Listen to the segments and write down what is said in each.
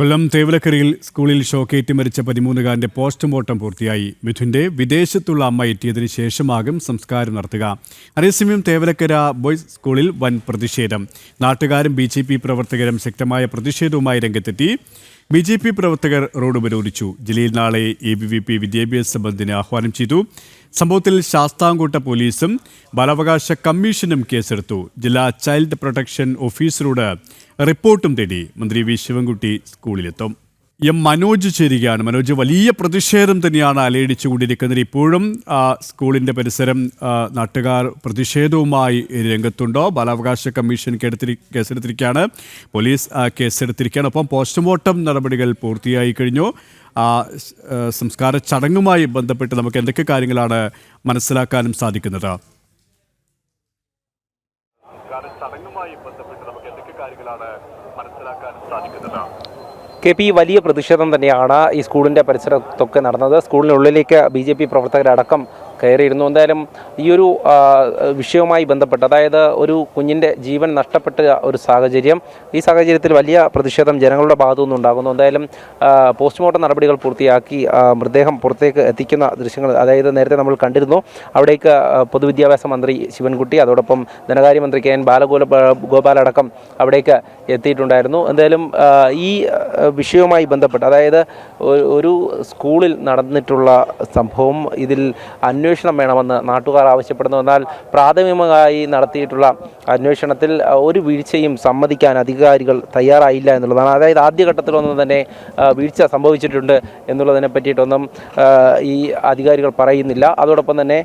കൊല്ലം തേവലക്കരയിൽ സ്കൂളിൽ ഷോക്കേറ്റ് മരിച്ച പതിമൂന്നുകാരന്റെ പോസ്റ്റ്മോർട്ടം പൂർത്തിയായി. മിഥുന്റെ വിദേശത്തുള്ള അമ്മ എത്തിയതിനു ശേഷമാകും സംസ്കാരം നടത്തുക. അതേസമയം തേവലക്കര ബോയ്സ് സ്കൂളിൽ വൻ പ്രതിഷേധം. നാട്ടുകാരും ബി ജെ പി പ്രവർത്തകരും ശക്തമായ പ്രതിഷേധവുമായി രംഗത്തെത്തി. ബി ജെ പി പ്രവർത്തകർ റോഡ് ഉപരോധിച്ചു. ജില്ലയിൽ നാളെ എ ബി വി പി വിദ്യാഭ്യാസ ബന്ദിന് ആഹ്വാനം ചെയ്തു. സംഭവത്തിൽ ശാസ്താംകോട്ട പോലീസും ബാലാവകാശ കമ്മീഷനും കേസെടുത്തു. ജില്ലാ ചൈൽഡ് പ്രൊട്ടക്ഷൻ ഓഫീസറോട് റിപ്പോർട്ടും തേടി മന്ത്രി വി ശിവൻകുട്ടി സ്കൂളിലെത്തും. എം മനോജ് ചേരുകയാണ്. മനോജ് വലിയ പ്രതിഷേധം തന്നെയാണ് അലയടിച്ചു കൊണ്ടിരിക്കുന്നത്. ഇപ്പോഴും ആ, സ്കൂളിന്റെ പരിസരം നാട്ടുകാർ പ്രതിഷേധവുമായി രംഗത്തുണ്ടോ? ബാലാവകാശ കമ്മീഷൻ കേടെടുത്തിരി കേസെടുത്തിരിക്കുകയാണ്. പോലീസ് കേസെടുത്തിരിക്കുകയാണ്. ഒപ്പം പോസ്റ്റ്മോർട്ടം നടപടികൾ പൂർത്തിയായി കഴിഞ്ഞു. സംസ്കാര ചടങ്ങുമായി ബന്ധപ്പെട്ട് നമുക്ക് എന്തൊക്കെ കാര്യങ്ങളാണ് മനസ്സിലാക്കാനും സാധിക്കുന്നത് കാരണം ചടങ്ങുമായി ബന്ധപ്പെട്ട് നമുക്ക് എന്തൊക്കെ കാര്യങ്ങളാണ് മനസ്സിലാക്കാൻ സാധിക്കുന്നത് കെ പി വലിയ പ്രതിഷേധം തന്നെയാണ് ഈ സ്കൂളിന്റെ പരിസരത്തൊക്കെ നടന്നത്. സ്കൂളിനുള്ളിലേക്ക് ബി ജെ പി പ്രവർത്തകരടക്കം കയറിയിരുന്നു. എന്തായാലും ഈ ഒരു വിഷയവുമായി ബന്ധപ്പെട്ട് അതായത് ഒരു കുഞ്ഞിന്റെ ജീവൻ നഷ്ടപ്പെട്ട ഒരു സാഹചര്യം ഈ സാഹചര്യത്തിൽ വലിയ പ്രതിഷേധം ജനങ്ങളുടെ ഭാഗത്തു നിന്നുണ്ടാകുന്നു എന്തായാലും പോസ്റ്റ്മോർട്ടം നടപടികൾ പൂർത്തിയാക്കി മൃതദേഹം പുറത്തേക്ക് എത്തിക്കുന്ന ദൃശ്യങ്ങൾ അതായത് നേരത്തെ നമ്മൾ കണ്ടിരുന്നു അവിടേക്ക് പൊതുവിദ്യാഭ്യാസ മന്ത്രി ശിവൻകുട്ടി അതോടൊപ്പം ധനകാര്യമന്ത്രി കെ എൻ ബാലഗോല ഗോപാലടക്കം അവിടേക്ക് എത്തിയിട്ടുണ്ടായിരുന്നു. എന്തായാലും ഈ വിഷയവുമായി ബന്ധപ്പെട്ട് അതായത് ഒരു സ്കൂളിൽ നടന്നിട്ടുള്ള സംഭവം ഇതിൽ അന്വേഷണം വേണമെന്ന് നാട്ടുകാർ ആവശ്യപ്പെടുന്നു. എന്നാൽ പ്രാഥമികമായി നടത്തിയിട്ടുള്ള അന്വേഷണത്തിൽ ഒരു വീഴ്ചയും സമ്മതിക്കാൻ അധികാരികൾ തയ്യാറായില്ല എന്നുള്ളതാണ്. അതായത് ആദ്യഘട്ടത്തിലൊന്നും തന്നെ വീഴ്ച സംഭവിച്ചിട്ടുണ്ട് എന്നുള്ളതിനെ പറ്റിയിട്ടൊന്നും ഈ അധികാരികൾ പറയുന്നില്ല. അതോടൊപ്പം തന്നെ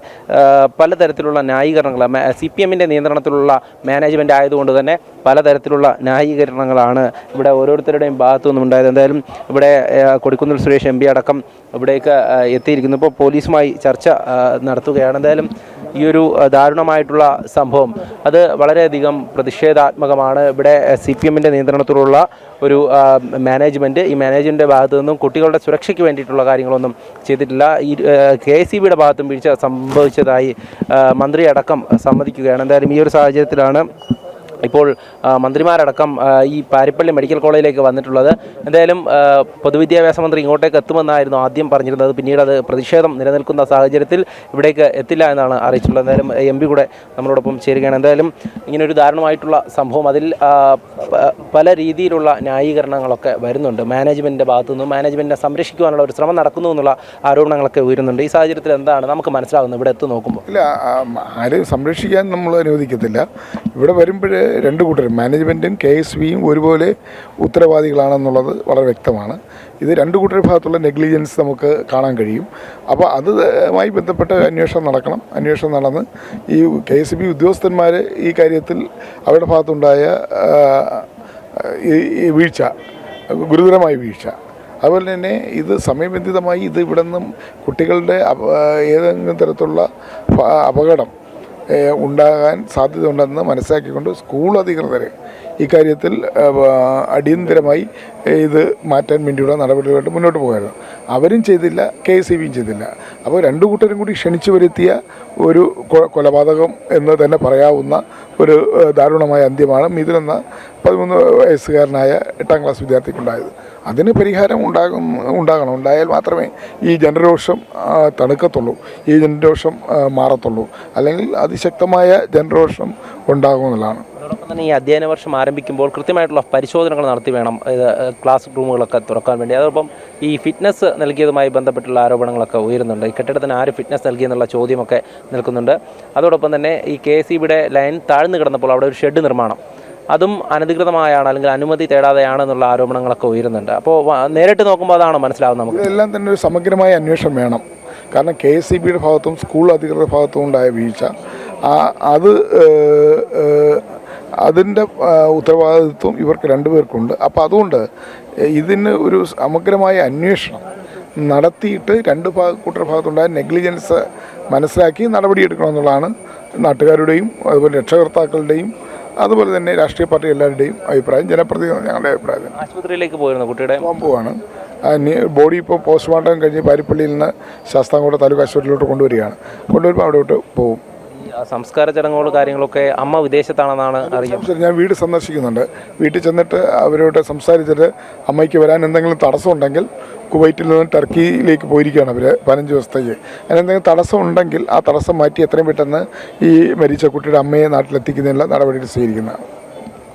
പലതരത്തിലുള്ള ന്യായീകരണങ്ങൾ സി പി എമ്മിന്റെ നിയന്ത്രണത്തിലുള്ള മാനേജ്മെന്റ് ആയതുകൊണ്ട് തന്നെ പലതരത്തിലുള്ള ന്യായീകരണങ്ങളാണ് ഇവിടെ ഓരോരുത്തരുടെയും ഭാഗത്തു നിന്നും ഉണ്ടായത് എന്തായാലും ഇവിടെ കൊടിക്കുന്നിൽ സുരേഷ് എം പി അടക്കം ഇവിടേക്ക് എത്തിയിരിക്കുന്നു ഇപ്പോൾ പോലീസുമായി ചർച്ച നടത്തുകയാണ്. എന്തായാലും ഈ ഒരു ദാരുണമായിട്ടുള്ള സംഭവം. അത് വളരെയധികം പ്രതിഷേധാത്മകമാണ്. ഇവിടെ സി പി എമ്മിന്റെ നിയന്ത്രണത്തിലുള്ള ഒരു മാനേജ്മെന്റ് ഈ മാനേജ്മെന്റിന്റെ ഭാഗത്തു നിന്നും കുട്ടികളുടെ സുരക്ഷയ്ക്ക് വേണ്ടിയിട്ടുള്ള കാര്യങ്ങളൊന്നും ചെയ്തിട്ടില്ല. ഈ കെ എസ് സി ബിയുടെ ഭാഗത്തും വീഴ്ച സംഭവിച്ചതായി മന്ത്രി അടക്കം സമ്മതിക്കുകയാണ്. എന്തായാലും ഈ ഒരു സാഹചര്യത്തിലാണ് ഇപ്പോൾ മന്ത്രിമാരടക്കം ഈ പാരിപ്പള്ളി മെഡിക്കൽ കോളേജിലേക്ക് വന്നിട്ടുള്ളത്. എന്തായാലും പൊതുവിദ്യാഭ്യാസ മന്ത്രി ഇങ്ങോട്ടേക്ക് എത്തുമെന്നായിരുന്നു ആദ്യം പറഞ്ഞിരുന്നത്. പിന്നീട് അത് പ്രതിഷേധം നിലനിൽക്കുന്ന സാഹചര്യത്തിൽ ഇവിടേക്ക് എത്തില്ല എന്നാണ് അറിയിച്ചിട്ടുള്ളത്. എന്തായാലും എം പി കൂടെ നമ്മളോടൊപ്പം ചേരുകയാണ്. എന്തായാലും ഒരു ദാരുണമായിട്ടുള്ള സംഭവം അതിൽ പല രീതിയിലുള്ള ന്യായീകരണങ്ങളൊക്കെ വരുന്നുണ്ട്. മാനേജ്മെന്റിന്റെ ഭാഗത്തു നിന്നും മാനേജ്മെന്റിനെ സംരക്ഷിക്കുവാനുള്ള ഒരു ശ്രമം നടക്കുന്നു എന്നുള്ള ആരോപണങ്ങളൊക്കെ ഉയരുന്നുണ്ട്. ഈ സാഹചര്യത്തിൽ എന്താണ് നമുക്ക് മനസ്സിലാകുന്നത് ഇവിടെ എത്തു നോക്കുമ്പോൾ. ഇല്ല ആരും സംരക്ഷിക്കാൻ നമ്മൾ അനുവദിക്കത്തില്ല. ഇവിടെ വരുമ്പോൾ രണ്ട് കൂട്ടരും മാനേജ്മെന്റും കെ എസ് ബിയും ഒരുപോലെ ഉത്തരവാദികളാണെന്നുള്ളത് വളരെ വ്യക്തമാണ്. ഇത് രണ്ട് കൂട്ടരുടെ ഭാഗത്തുള്ള നെഗ്ലിജൻസ് നമുക്ക് കാണാൻ കഴിയും. അപ്പോൾ അതുമായി ബന്ധപ്പെട്ട അന്വേഷണം നടക്കണം. അന്വേഷണം നടന്ന് ഈ കെ എസ് ബി ഉദ്യോഗസ്ഥന്മാർ ഈ കാര്യത്തിൽ അവരുടെ ഭാഗത്തുണ്ടായ ഈ വീഴ്ച ഗുരുതരമായ വീഴ്ച. അതുപോലെ തന്നെ ഇത് സമയബന്ധിതമായി ഇത് ഇവിടെ നിന്നും കുട്ടികളുടെ ഏതെങ്കിലും തരത്തിലുള്ള അപകടം ഉണ്ടാകാൻ സാധ്യതയുണ്ടെന്ന് മനസ്സിലാക്കിക്കൊണ്ട് സ്കൂൾ അധികൃതർ ഇക്കാര്യത്തിൽ അടിയന്തരമായി ഇത് മാറ്റാൻ വേണ്ടിയുള്ള നടപടികളായിട്ട് മുന്നോട്ട് പോകായിരുന്നു. അവരും ചെയ്തില്ല കെ എസ് ബിയും ചെയ്തില്ല. അപ്പോൾ രണ്ടു കൂട്ടരും കൂടി ക്ഷണിച്ചു വരുത്തിയ ഒരു കൊലപാതകം എന്ന് തന്നെ പറയാവുന്ന ഒരു ദാരുണമായ അന്ത്യമാണ് മിഥുനെന്ന പതിമൂന്ന് വയസ്സുകാരനായ എട്ടാം ക്ലാസ് വിദ്യാർത്ഥിക്കുണ്ടായത്. അതിന് പരിഹാരം ഉണ്ടാകും ഉണ്ടാകണം. ഉണ്ടായാൽ മാത്രമേ ഈ ജനരോഷം തണുക്കത്തുള്ളൂ. ഈ ജനരോഷം മാറത്തുള്ളൂ. അല്ലെങ്കിൽ അതിശക്തമായ ജനരോഷം ഉണ്ടാകുമെന്നുള്ളതാണ് അതോടൊപ്പം തന്നെ ഈ അധ്യയന വർഷം ആരംഭിക്കുമ്പോൾ കൃത്യമായിട്ടുള്ള പരിശോധനകൾ നടത്തി വേണം ക്ലാസ് റൂമുകളൊക്കെ തുറക്കാൻ വേണ്ടി. അതോടൊപ്പം ഈ ഫിറ്റ്നസ് നൽകിയതുമായി ബന്ധപ്പെട്ടുള്ള ആരോപണങ്ങളൊക്കെ ഉയരുന്നുണ്ട്. ഈ കെട്ടിടത്തിന് ആര് ഫിറ്റ്നസ് നൽകിയെന്നുള്ള ചോദ്യമൊക്കെ നിൽക്കുന്നുണ്ട്. അതോടൊപ്പം തന്നെ ഈ കെ എസ് ഇവിടെ ലൈൻ താഴ്ന്നു കിടന്നപ്പോൾ അവിടെ ഒരു ഷെഡ് നിർമ്മാണം. അതും അനധികൃതമായാണ് അല്ലെങ്കിൽ അനുമതി തേടാതെയാണെന്നുള്ള ആരോപണങ്ങളൊക്കെ ഉയരുന്നുണ്ട്. അപ്പോൾ നേരിട്ട് നോക്കുമ്പോൾ അതാണ് മനസ്സിലാവുന്നത് നമുക്ക്? എല്ലാം തന്നെ ഒരു സമഗ്രമായ അന്വേഷണം വേണം. കാരണം കെ എസ് സി ബിയുടെ ഭാഗത്തും സ്കൂൾ അധികൃതരുടെ ഭാഗത്തും ഉണ്ടായ വീഴ്ച. അത് അതിന്റെ ഉത്തരവാദിത്വം ഇവർക്ക് രണ്ടുപേർക്കുണ്ട്. അപ്പോൾ അതുകൊണ്ട് ഇതിന് ഒരു സമഗ്രമായ അന്വേഷണം നടത്തിയിട്ട് രണ്ട് ഭാഗ കൂട്ടർ ഭാഗത്തുണ്ടായ നെഗ്ലിജൻസ് മനസ്സിലാക്കി നടപടിയെടുക്കണമെന്നുള്ളതാണ് നാട്ടുകാരുടെയും അതുപോലെ രക്ഷകർത്താക്കളുടെയും അതുപോലെ തന്നെ രാഷ്ട്രീയ പാർട്ടി എല്ലാവരുടെയും അഭിപ്രായം ജനപ്രതിനിധി ഞങ്ങളുടെ അഭിപ്രായം ആശുപത്രിയിലേക്ക് പോയിരുന്നു കുട്ടിയുടെ? പോവാണ്. ബോഡി ഇപ്പോൾ പോസ്റ്റ്മോർട്ടം കഴിഞ്ഞ് പാരിപ്പള്ളിയിൽ നിന്ന് ശാസ്താംകോട്ട താലൂക്ക് ആശുപത്രിയിലോട്ട് കൊണ്ടുവരികയാണ്. കൊണ്ടുവരുമ്പോൾ അവിടോട്ട് പോകും സംസ്കാര ചടങ്ങുകൾ കാര്യങ്ങളൊക്കെ അമ്മ വിദേശത്താണെന്നാണ് അറിയാം. ശരി, ഞാൻ വീട് സന്ദർശിക്കുന്നുണ്ട്. വീട്ടിൽ ചെന്നിട്ട് അവരോട് സംസാരിച്ചിട്ട് അമ്മയ്ക്ക് വരാൻ എന്തെങ്കിലും തടസ്സമുണ്ടെങ്കിൽ കുവൈറ്റിൽ നിന്ന് ടർക്കിയിലേക്ക് പോയിരിക്കുകയാണ് അവർ പതിനഞ്ച് ദിവസത്തേക്ക്. അതിന് എന്തെങ്കിലും തടസ്സം ഉണ്ടെങ്കിൽ ആ തടസ്സം മാറ്റി എത്രയും പെട്ടെന്ന് ഈ മരിച്ച കുട്ടിയുടെ അമ്മയെ നാട്ടിലെത്തിക്കുന്നതിനുള്ള നടപടികൾ സ്വീകരിക്കുന്നതാണ്.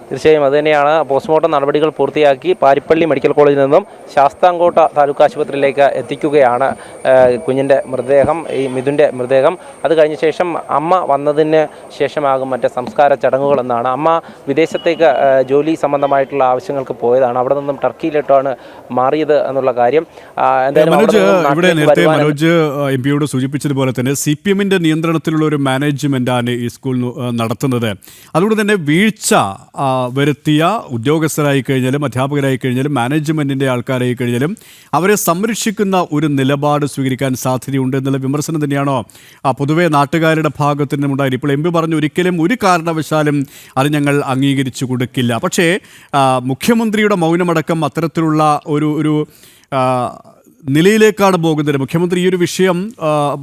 തീർച്ചയായും അതുതന്നെയാണ് പോസ്റ്റ്മോർട്ടം നടപടികൾ പൂർത്തിയാക്കി പാരിപ്പള്ളി മെഡിക്കൽ കോളേജിൽ നിന്നും ശാസ്താംകോട്ട താലൂക്ക് ആശുപത്രിയിലേക്ക് എത്തിക്കുകയാണ് കുഞ്ഞിന്റെ മൃതദേഹം ഈ മിഥുന്റെ മൃതദേഹം. അത് കഴിഞ്ഞ ശേഷം അമ്മ വന്നതിന് ശേഷമാകും മറ്റ് സംസ്കാര ചടങ്ങുകൾ എന്നാണ്. അമ്മ വിദേശത്തേക്ക് ജോലി സംബന്ധമായിട്ടുള്ള ആവശ്യങ്ങൾക്ക് പോയതാണ്. അവിടെ നിന്നും ടർക്കിയിലിട്ടാണ് മാറിയത് എന്നുള്ള കാര്യം. എന്തായാലും മനോജ് ഇവിടെ നേരത്തെ മനോജ് എം പിയോട് സൂചിപ്പിച്ചതുപോലെ തന്നെ സി പി എമ്മിന്റെ നിയന്ത്രണത്തിലുള്ള ഒരു മാനേജ്മെന്റാണ് ഈ സ്കൂൾ നടത്തുന്നത്. അതുകൊണ്ട് തന്നെ വീഴ്ച വരുത്തിയ ഉദ്യോഗസ്ഥരായി കഴിഞ്ഞാലും അധ്യാപകരായി കഴിഞ്ഞാലും മാനേജ്മെന്റിന്റെ ആൾക്കാരായി കഴിഞ്ഞാലും അവരെ സംരക്ഷിക്കുന്ന ഒരു നിലപാട് സ്വീകരിക്കാൻ സാധ്യതയുണ്ട് എന്നുള്ള വിമർശനം തന്നെയാണോ? ആ, പൊതുവെ നാട്ടുകാരുടെ ഭാഗത്തു നിന്നുണ്ടായി ഇപ്പോൾ എം പി പറഞ്ഞു ഒരിക്കലും ഒരു കാരണവശാലും അത് ഞങ്ങൾ അംഗീകരിച്ചു കൊടുക്കില്ല. പക്ഷേ മുഖ്യമന്ത്രിയുടെ മൗനമടക്കം അത്തരത്തിലുള്ള ഒരു ഒരു നിലയിലേക്കാണ് പോകുന്നത്. മുഖ്യമന്ത്രി ഈ ഒരു വിഷയം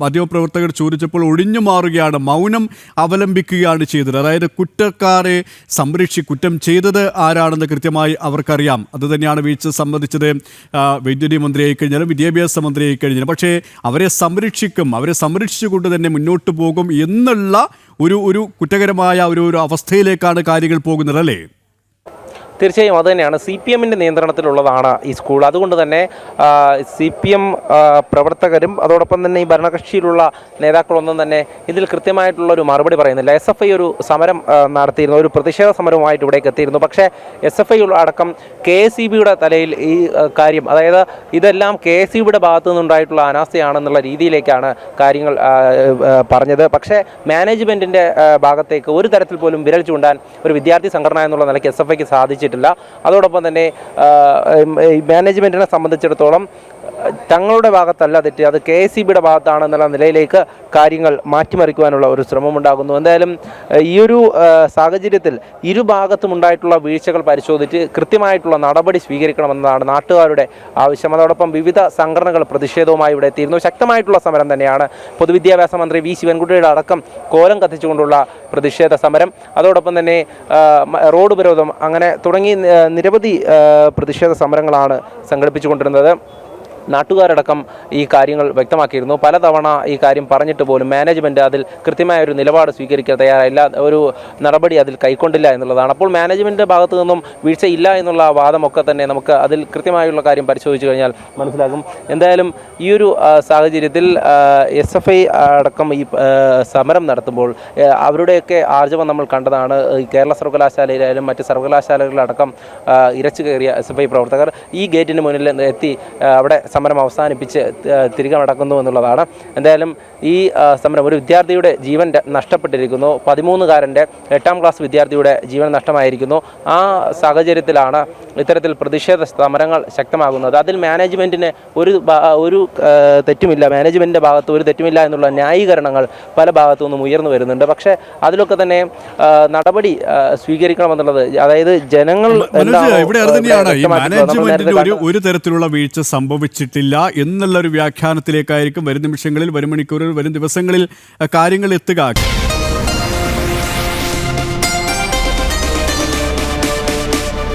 മാധ്യമപ്രവർത്തകർ ചോദിച്ചപ്പോൾ ഒഴിഞ്ഞു മാറുകയാണ്. മൗനം അവലംബിക്കുകയാണ് ചെയ്തത്. അതായത് കുറ്റക്കാരെ സംരക്ഷി കുറ്റം ചെയ്തത് ആരാണെന്ന് കൃത്യമായി അവർക്കറിയാം. അതുതന്നെയാണ് വീഴ്ച സംബന്ധിച്ചത് വൈദ്യുതി മന്ത്രിയായി കഴിഞ്ഞാലും വിദ്യാഭ്യാസ മന്ത്രിയായി കഴിഞ്ഞാലും. പക്ഷേ അവരെ സംരക്ഷിക്കും അവരെ സംരക്ഷിച്ചുകൊണ്ട് തന്നെ മുന്നോട്ട് പോകും എന്നുള്ള ഒരു ഒരു കുറ്റകരമായ ഒരു ഒരു അവസ്ഥയിലേക്കാണ് കാര്യങ്ങൾ പോകുന്നത് അല്ലേ? തീർച്ചയായും അത് തന്നെയാണ്. സി പി എമ്മിന്റെ നിയന്ത്രണത്തിലുള്ളതാണ് ഈ സ്കൂൾ. അതുകൊണ്ട് തന്നെ സി പി എം പ്രവർത്തകരും അതോടൊപ്പം തന്നെ ഈ ഭരണകക്ഷിയിലുള്ള നേതാക്കളൊന്നും തന്നെ ഇതിൽ കൃത്യമായിട്ടുള്ള ഒരു മറുപടി പറയുന്നില്ല. എസ് എഫ് ഐ ഒരു സമരം നടത്തിയിരുന്നു. ഒരു പ്രതിഷേധ സമരവുമായിട്ട് ഇവിടേക്ക് എത്തിയിരുന്നു. പക്ഷേ എസ് എഫ് ഐ അടക്കം കെ എസ് ഇ ബിയുടെ തലയിൽ ഈ കാര്യം അതായത് ഇതെല്ലാം കെ എസ് ഇ ബിയുടെ ഭാഗത്തു നിന്നുണ്ടായിട്ടുള്ള അനാസ്ഥയാണെന്നുള്ള രീതിയിലേക്കാണ് കാര്യങ്ങൾ പറഞ്ഞത്. പക്ഷേ മാനേജ്മെന്റിന്റെ ഭാഗത്തേക്ക് ഒരു തരത്തിൽ പോലും വിരൽ ചൂണ്ടാൻ ഒരു വിദ്യാർത്ഥി സംഘടന എന്നുള്ള നിലയ്ക്ക് എസ് എഫ് ഐക്ക് സാധിച്ചിട്ടില്ല. അതോടൊപ്പം തന്നെ മാനേജ്മെന്റിനെ സംബന്ധിച്ചിടത്തോളം തങ്ങളുടെ ഭാഗത്തല്ല തെറ്റ്. അത് കെ എസ് ഇ ബിയുടെ ഭാഗത്താണെന്നുള്ള നിലയിലേക്ക് കാര്യങ്ങൾ മാറ്റിമറിക്കുവാനുള്ള ഒരു ശ്രമമുണ്ടാകുന്നു എന്തായാലും ഈ ഒരു സാഹചര്യത്തിൽ ഇരുഭാഗത്തും ഉണ്ടായിട്ടുള്ള വീഴ്ചകൾ പരിശോധിച്ച് കൃത്യമായിട്ടുള്ള നടപടി സ്വീകരിക്കണമെന്നതാണ് നാട്ടുകാരുടെ ആവശ്യം. അതോടൊപ്പം വിവിധ സംഘടനകൾ പ്രതിഷേധവുമായി ഇവിടെ എത്തിയിരുന്നു. ശക്തമായിട്ടുള്ള സമരം തന്നെയാണ് പൊതുവിദ്യാഭ്യാസ മന്ത്രി വി ശിവൻകുട്ടിയുടെ അടക്കം കോലം കത്തിച്ചുകൊണ്ടുള്ള പ്രതിഷേധ സമരം. അതോടൊപ്പം തന്നെ റോഡ് ഉപരോധം അങ്ങനെ തുടങ്ങി നിരവധി പ്രതിഷേധ സമരങ്ങളാണ് സംഘടിപ്പിച്ചുകൊണ്ടിരുന്നത്. നാട്ടുകാരടക്കം ഈ കാര്യങ്ങൾ വ്യക്തമാക്കിയിരുന്നു. പലതവണ ഈ കാര്യം പറഞ്ഞിട്ട് പോലും മാനേജ്മെന്റ് അതിൽ കൃത്യമായ ഒരു നിലപാട് സ്വീകരിക്കാൻ തയ്യാറായില്ല. ഒരു നടപടി അതിൽ കൈക്കൊണ്ടില്ല എന്നുള്ളതാണ്. അപ്പോൾ മാനേജ്മെന്റിന്റെ ഭാഗത്തു നിന്നും വീഴ്ചയില്ല എന്നുള്ള വാദമൊക്കെ തന്നെ നമുക്ക് അതിൽ കൃത്യമായുള്ള കാര്യം പരിശോധിച്ചു കഴിഞ്ഞാൽ മനസ്സിലാകും. എന്തായാലും ഈ ഒരു സാഹചര്യത്തിൽ എസ് എഫ് ഐ അടക്കം ഈ സമരം നടത്തുമ്പോൾ അവരുടെയൊക്കെ ആർജവം നമ്മൾ കണ്ടതാണ്. കേരള സർവകലാശാലയിലായാലും മറ്റ് സർവകലാശാലകളിലടക്കം ഇരച്ചു കയറിയ എസ് എഫ് ഐ പ്രവർത്തകർ ഈ ഗേറ്റിന് മുന്നിൽ എത്തി അവിടെ സമരം അവസാനിപ്പിച്ച് തിരികെ നടക്കുന്നു എന്നുള്ളതാണ്. എന്തായാലും ഈ സമരം ഒരു വിദ്യാർത്ഥിയുടെ ജീവൻ നഷ്ടപ്പെട്ടിരിക്കുന്നു. പതിമൂന്നുകാരന്റെ എട്ടാം ക്ലാസ് വിദ്യാർത്ഥിയുടെ ജീവൻ നഷ്ടമായിരിക്കുന്നു. ആ സാഹചര്യത്തിലാണ് ഇത്തരത്തിൽ പ്രതിഷേധ സമരങ്ങൾ ശക്തമാകുന്നത്. അതിൽ മാനേജ്മെന്റിന് ഒരു ഒരു തെറ്റുമില്ല. മാനേജ്മെന്റിന്റെ ഭാഗത്ത് ഒരു തെറ്റുമില്ല എന്നുള്ള ന്യായീകരണങ്ങൾ പല ഭാഗത്തു നിന്നും ഉയർന്നു വരുന്നുണ്ട്. പക്ഷേ അതിലൊക്കെ തന്നെ നടപടി സ്വീകരിക്കണമെന്നുള്ളത് അതായത് ജനങ്ങൾ ഇവിടെ ഒരു തരത്തിലുള്ള വീഴ്ച സംഭവിച്ചിട്ടില്ല എന്നുള്ള ഒരു വ്യാഖ്യാനത്തിലേക്കായിരിക്കും വരും നിമിഷങ്ങളിൽ വരും മണിക്കൂറുകൾ വരും ദിവസങ്ങളിൽ കാര്യങ്ങൾ എത്തുക.